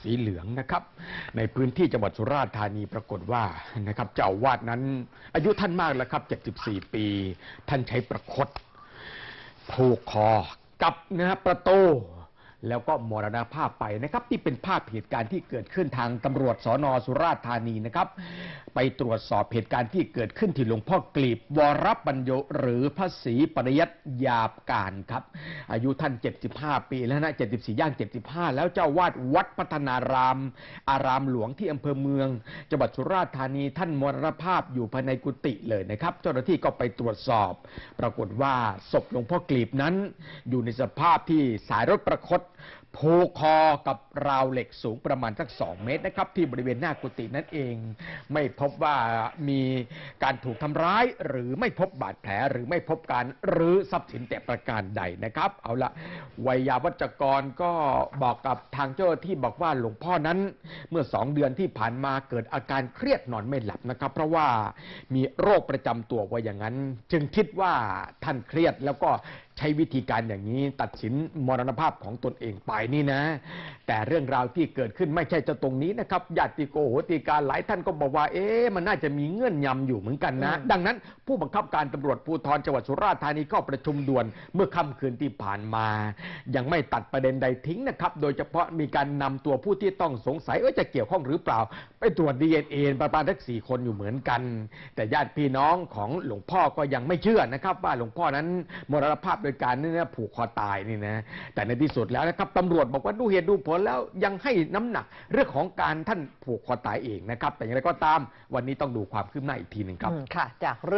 สีเหลืองนะครับ ในพื้นที่จังหวัดสุราษฎร์ธานีปรากฏว่านะครับเจ้าวาดนั้น อายุท่านมากแล้วครับ 74 ปี ท่านใช้ประคตผูกคอกับนะประตูแล้วก็มรณภาพไปนะครับ ที่เป็นภาพเหตุการณ์ที่เกิดขึ้นทางตำรวจสอนอสุราษฎร์ธานีนะครับ ไปตรวจสอบเหตุการณ์ที่เกิดขึ้นที่หลวงพ่อกลีบ วรปัญโยหรือพระศรีปริยัติยาบการครับ อายุท่าน 75 ปีแล้วนะ 74 ย่าง 75 แล้วเจ้าวาดวัดพัฒนาราม อารามหลวงที่อำเภอเมือง จังหวัดสุราษฎร์ธานีท่านมรณภาพอยู่ภายในกุฏิเลยนะครับ เจ้าหน้าที่ก็ไปตรวจสอบ ปรากฏว่าศพหลวงพ่อกลีบนั้น อยู่ในสภาพที่สายรถประคตผูกคอกับราวเหล็กสูงประมาณสักสองเมตรนะครับ ที่บริเวณหน้ากุฏินั่นเอง ไม่พบว่ามีการถูกทำร้าย หรือไม่พบบาดแผลหรือไม่พบการรื้อทรัพย์สินแต่ประการใดนะครับ เอาละวัยยาวัจกรก็บอกกับทางเจ้าที่บอกว่าหลวงพ่อนั้น เมื่อสองเดือนที่ผ่านมาเกิดอาการเครียดนอนไม่หลับนะครับ เพราะว่ามีโรคประจำตัวไว่าอย่างนั้น จึงคิดว่าท่านเครียดแล้วก็ ช้วิธีการอย่างนี้ ตัดสินมรณภาพของตนเองไปนี่นะ แต่เรื่องราวที่เกิดขึ้นไม่ใช่เจะตรงนี้นะครับญาติโกโหติการหลายท่านก็บอกว่าเอ๊ะมันน่าจะมีเงื่อนยำอยู่เหมือนกันนะ ดังนั้นผู้บังคับการตำรวจภูธรจังหวัดสุราษฎร์ธานีก็ประชุมด่วนเมื่อค่ำคืนที่ผ่านมา ยังไม่ตัดประเด็นใดทิ้งนะครับ โดยเฉพาะมีการนำตัวผู้ที่ต้องสงสัยเออจะเกี่ยวข้องหรือเปล่า ไปตรวจดีเอ็นเอประมาณทั้งสี่คนอยู่เหมือนกัน แต่ญาติพี่น้องของหลวงพ่อก็ยังไม่เชื่อนะครับ ว่าหลวงพ่อนั้นมรณภาพโดยการนี่นะผูกคอตายนี่นะแต่ในที่สุดแล้วนะครับตำรวจบอกว่าดูเหตุดูผลแล้วยังให้น้ำหนักเรื่องของการท่านผูกคอตายเองนะครับ แต่อย่างไรก็ตามวันนี้ต้องดูความคืบหน้าอีกทีหนึ่งครับค่ะจากเรื่อง